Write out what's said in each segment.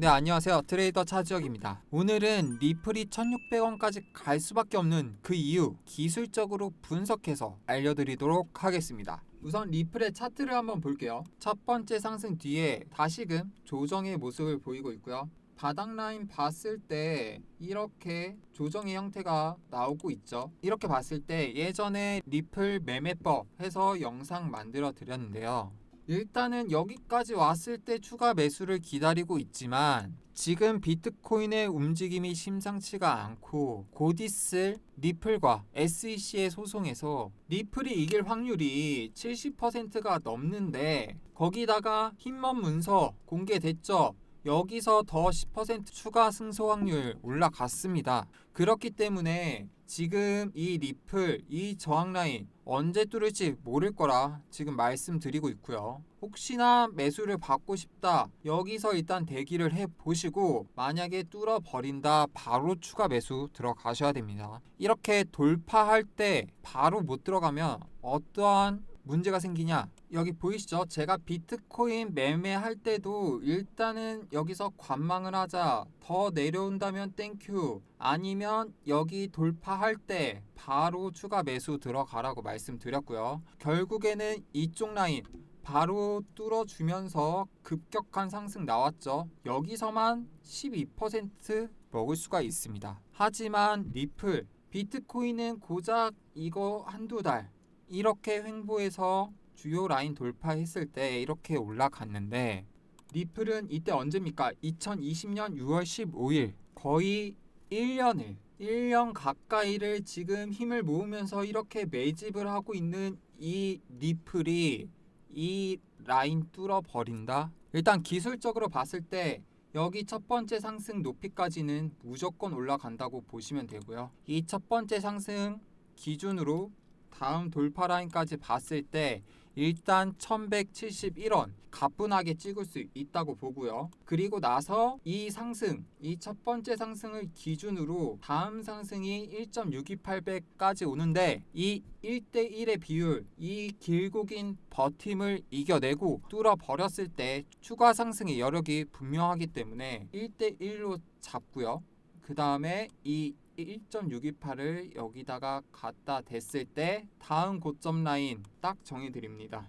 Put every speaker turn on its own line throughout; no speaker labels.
네 안녕하세요. 트레이더 차지혁입니다. 오늘은 리플이 1600원까지 갈 수밖에 없는 그 이유 기술적으로 분석해서 알려드리도록 하겠습니다. 우선 리플의 차트를 한번 볼게요. 첫 번째 상승 뒤에 다시금 조정의 모습을 보이고 있고요. 바닥 라인 봤을 때 이렇게 조정의 형태가 나오고 있죠. 이렇게 봤을 때 예전에 리플 매매법 해서 영상 만들어 드렸는데요. 일단은 여기까지 왔을 때 추가 매수를 기다리고 있지만 지금 비트코인의 움직임이 심상치가 않고 곧 있을 리플과 SEC의 소송에서 리플이 이길 확률이 70%가 넘는데 거기다가 힘먼 문서 공개됐죠. 여기서 더 10% 추가 승소 확률 올라갔습니다. 그렇기 때문에 지금 이 리플, 이 저항 라인 언제 뚫을지 모를 거라 지금 말씀드리고 있고요. 혹시나 매수를 받고 싶다. 여기서 일단 대기를 해 보시고 만약에 뚫어 버린다. 바로 추가 매수 들어가셔야 됩니다. 이렇게 돌파할 때 바로 못 들어가면 어떠한 문제가 생기냐? 여기 보이시죠? 제가 비트코인 매매할 때도 일단은 여기서 관망을 하자. 더 내려온다면 땡큐. 아니면 여기 돌파할 때 바로 추가 매수 들어가라고 말씀드렸고요. 결국에는 이쪽 라인 바로 뚫어주면서 급격한 상승 나왔죠. 여기서만 12% 먹을 수가 있습니다. 하지만 리플, 비트코인은 고작 이거 한두 달 이렇게 횡보해서 주요 라인 돌파했을 때 이렇게 올라갔는데 리플은 이때 언제입니까? 2020년 6월 15일 거의 1년을 1년 가까이를 지금 힘을 모으면서 이렇게 매집을 하고 있는 이 리플이 이 라인 뚫어 버린다. 일단 기술적으로 봤을 때 여기 첫 번째 상승 높이까지는 무조건 올라간다고 보시면 되고요. 이 첫 번째 상승 기준으로 다음 돌파 라인까지 봤을 때 일단 1171원 가뿐하게 찍을 수 있다고 보고요. 그리고 나서 이 상승, 이 첫 번째 상승을 기준으로 다음 상승이 1.628배까지 오는데 이 1대1의 비율, 이 길고 긴 버팀을 이겨내고 뚫어 버렸을 때 추가 상승의 여력이 분명하기 때문에 1대1로 잡고요. 그 다음에 이 1.628을 여기다가 갖다 댔을 때 다음 고점 라인 딱 정해 드립니다.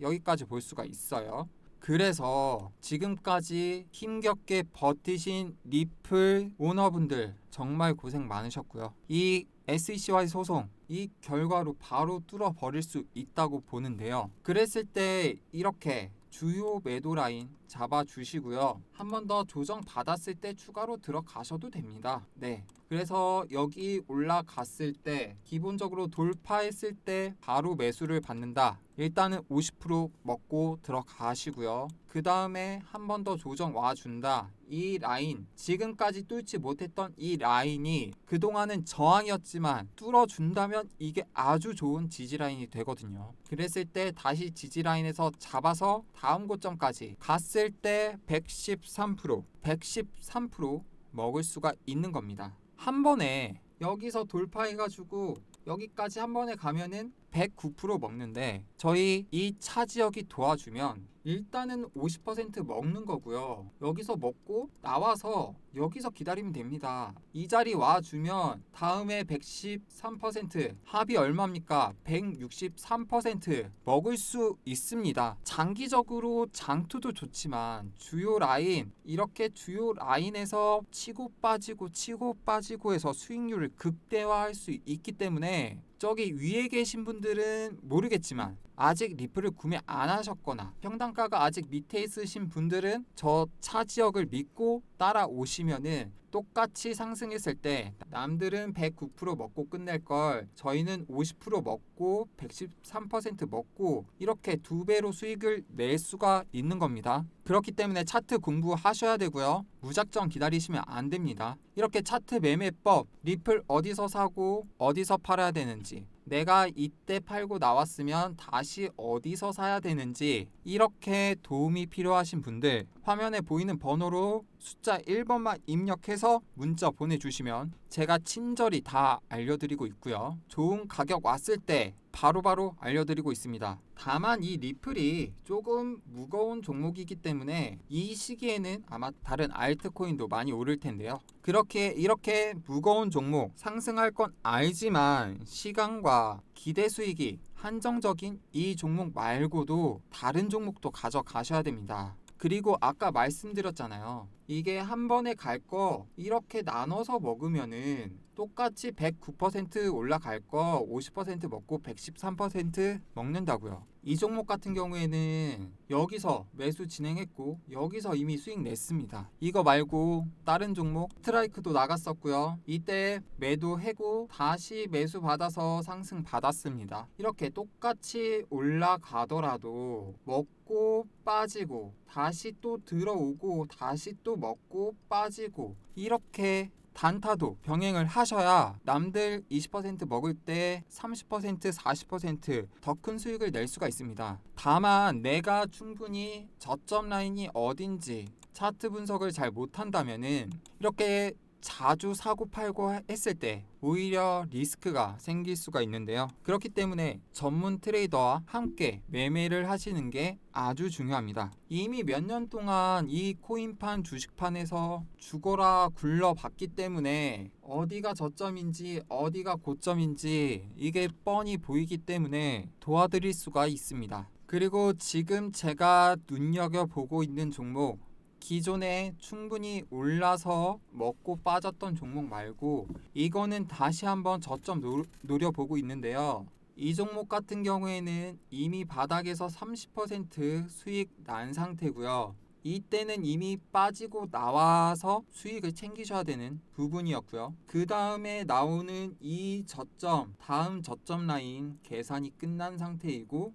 여기까지 볼 수가 있어요. 그래서 지금까지 힘겹게 버티신 리플 오너분들 정말 고생 많으셨고요. 이 SEC와의 소송 이 결과로 바로 뚫어 버릴 수 있다고 보는데요. 그랬을 때 이렇게 주요 매도 라인 잡아 주시고요. 한 번 더 조정 받았을 때 추가로 들어가셔도 됩니다. 네. 그래서 여기 올라갔을 때 기본적으로 돌파했을 때 바로 매수를 받는다. 일단은 50% 먹고 들어가시고요. 그 다음에 한 번 더 조정 와준다. 이 라인 지금까지 뚫지 못했던 이 라인이 그동안은 저항이었지만 뚫어준다면 이게 아주 좋은 지지 라인이 되거든요. 그랬을 때 다시 지지 라인에서 잡아서 다음 고점까지 갔을 때 113% 113% 먹을 수가 있는 겁니다. 한 번에 여기서 돌파해가지고 여기까지 한 번에 가면은 109% 먹는데 저희 이 차 지역이 도와주면 일단은 50% 먹는 거고요. 여기서 먹고 나와서 여기서 기다리면 됩니다. 이 자리 와주면 다음에 113% 합이 얼마입니까? 163% 먹을 수 있습니다. 장기적으로 장투도 좋지만 주요 라인 이렇게 주요 라인에서 치고 빠지고 치고 빠지고 해서 수익률을 극대화할 수 있기 때문에 저기 위에 계신 분들은 모르겠지만 아직 리플을 구매 안 하셨거나 평단가가 아직 밑에 있으신 분들은 저 차 지역을 믿고 따라오시면은 똑같이 상승했을 때 남들은 109% 먹고 끝낼 걸 저희는 50% 먹고 113% 먹고 이렇게 두 배로 수익을 낼 수가 있는 겁니다. 그렇기 때문에 차트 공부하셔야 되고요. 무작정 기다리시면 안 됩니다. 이렇게 차트 매매법, 리플 어디서 사고 어디서 팔아야 되는지 내가 이때 팔고 나왔으면 다시 어디서 사야 되는지 이렇게 도움이 필요하신 분들 화면에 보이는 번호로 숫자 1번만 입력해서 문자 보내주시면 제가 친절히 다 알려드리고 있고요. 좋은 가격 왔을 때 바로 바로 알려드리고 있습니다. 다만 이 리플이 조금 무거운 종목이기 때문에 이 시기에는 아마 다른 알트코인도 많이 오를 텐데요. 그렇게 이렇게 무거운 종목 상승할 건 알지만 시간과 기대 수익이 한정적인 이 종목 말고도 다른 종목도 가져가셔야 됩니다. 그리고 아까 말씀드렸잖아요. 이게 한 번에 갈 거 이렇게 나눠서 먹으면은 똑같이 109% 올라갈 거 50% 먹고 113% 먹는다고요. 이 종목 같은 경우에는 여기서 매수 진행했고 여기서 이미 수익 냈습니다. 이거 말고 다른 종목 스트라이크도 나갔었고요. 이때 매도 해고 다시 매수 받아서 상승 받았습니다. 이렇게 똑같이 올라가더라도 먹고 빠지고 다시 또 들어오고 다시 또 먹고 빠지고 이렇게 단타도 병행을 하셔야 남들 20% 먹을 때 30% 40%더 큰 수익을 낼 수가 있습니다. 다만 내가 충분히 저점 라인이 어딘지 차트 분석을 잘 못한다면은 이렇게 자주 사고 팔고 했을 때 오히려 리스크가 생길 수가 있는데요. 그렇기 때문에 전문 트레이더와 함께 매매를 하시는 게 아주 중요합니다. 이미 몇 년 동안 이 코인판 주식판에서 죽어라 굴러봤기 때문에 어디가 저점인지 어디가 고점인지 이게 뻔히 보이기 때문에 도와드릴 수가 있습니다. 그리고 지금 제가 눈여겨보고 있는 종목 기존에 충분히 올라서 먹고 빠졌던 종목 말고 이거는 다시 한번 저점 노, 노려보고 있는데요. 이 종목 같은 경우에는 이미 바닥에서 30% 수익 난 상태고요. 이때는 이미 빠지고 나와서 수익을 챙기셔야 되는 부분이었고요. 그 다음에 나오는 이 저점, 다음 저점 라인 계산이 끝난 상태이고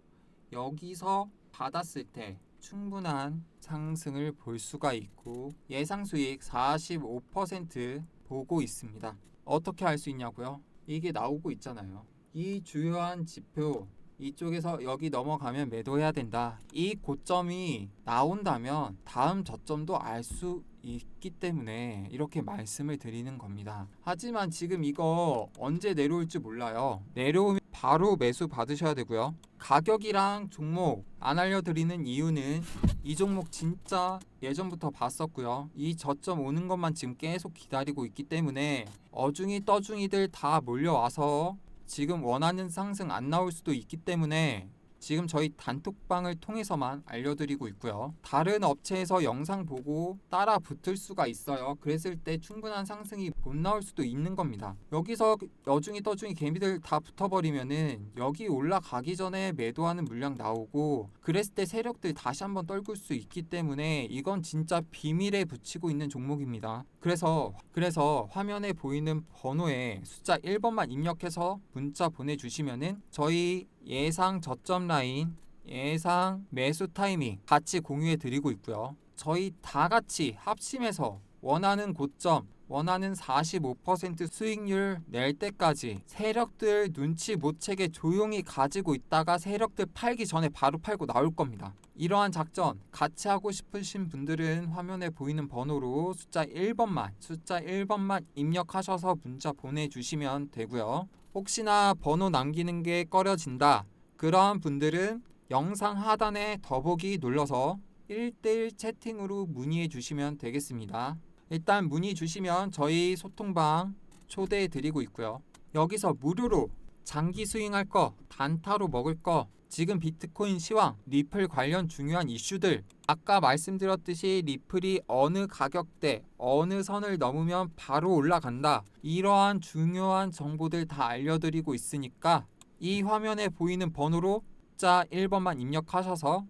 여기서 받았을 때 충분한 상승을 볼 수가 있고 예상 수익 45% 보고 있습니다. 어떻게 할수 있냐고요? 이게 나오고 있잖아요. 이 주요한 지표 이쪽에서 여기 넘어가면 매도해야 된다. 이 고점이 나온다면 다음 저점도 알 수 있기 때문에 이렇게 말씀을 드리는 겁니다. 하지만 지금 이거 언제 내려올지 몰라요. 내려오면 바로 매수 받으셔야 되고요. 가격이랑 종목 안 알려드리는 이유는 이 종목 진짜 예전부터 봤었고요. 이 저점 오는 것만 지금 계속 기다리고 있기 때문에 어중이 떠중이들 다 몰려와서 지금 원하는 상승 안 나올 수도 있기 때문에 지금 저희 단톡방을 통해서만 알려드리고 있고요. 다른 업체에서 영상 보고 따라 붙을 수가 있어요. 그랬을 때 충분한 상승이 못 나올 수도 있는 겁니다. 여기서 여중이 떠중이 개미들 다 붙어버리면은 여기 올라가기 전에 매도하는 물량 나오고 그랬을 때 세력들 다시 한번 떨굴 수 있기 때문에 이건 진짜 비밀에 붙이고 있는 종목입니다. 그래서 그래서 화면에 보이는 번호에 숫자 1번만 입력해서 문자 보내주시면은 저희 예상 저점 라인, 예상 매수 타이밍 같이 공유해 드리고 있고요. 저희 다 같이 합심해서 원하는 고점, 원하는 45% 수익률 낼 때까지 세력들 눈치 못 채게 조용히 가지고 있다가 세력들 팔기 전에 바로 팔고 나올 겁니다. 이러한 작전 같이 하고 싶으신 분들은 화면에 보이는 번호로 숫자 1번만 숫자 1번만 입력하셔서 문자 보내주시면 되고요. 혹시나 번호 남기는 게 꺼려진다. 그러한 분들은 영상 하단에 더보기 눌러서 1대1 채팅으로 문의해 주시면 되겠습니다. 일단 문의 주시면 저희 소통방 초대해 드리고 있고요. 여기서 무료로 장기 스윙할 거, 단타로 먹을 거, 지금 비트코인 시황, 리플 관련 중요한 이슈들 아까 말씀드렸듯이 리플이 어느 가격대, 어느 선을 넘으면 바로 올라간다. 이러한 중요한 정보들 다 알려드리고 있으니까 이 화면에 보이는 번호로 자 1번만 입력하셔서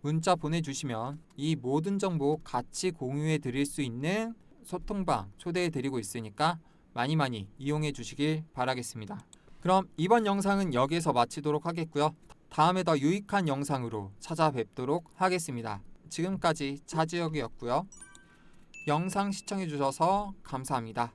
문자 보내주시면 이 모든 정보 같이 공유해 드릴 수 있는 소통방 초대해 드리고 있으니까 많이 많이 이용해 주시길 바라겠습니다. 그럼 이번 영상은 여기서 마치도록 하겠고요. 다음에 더 유익한 영상으로 찾아뵙도록 하겠습니다. 지금까지 차지혁이었고요. 영상 시청해 주셔서 감사합니다.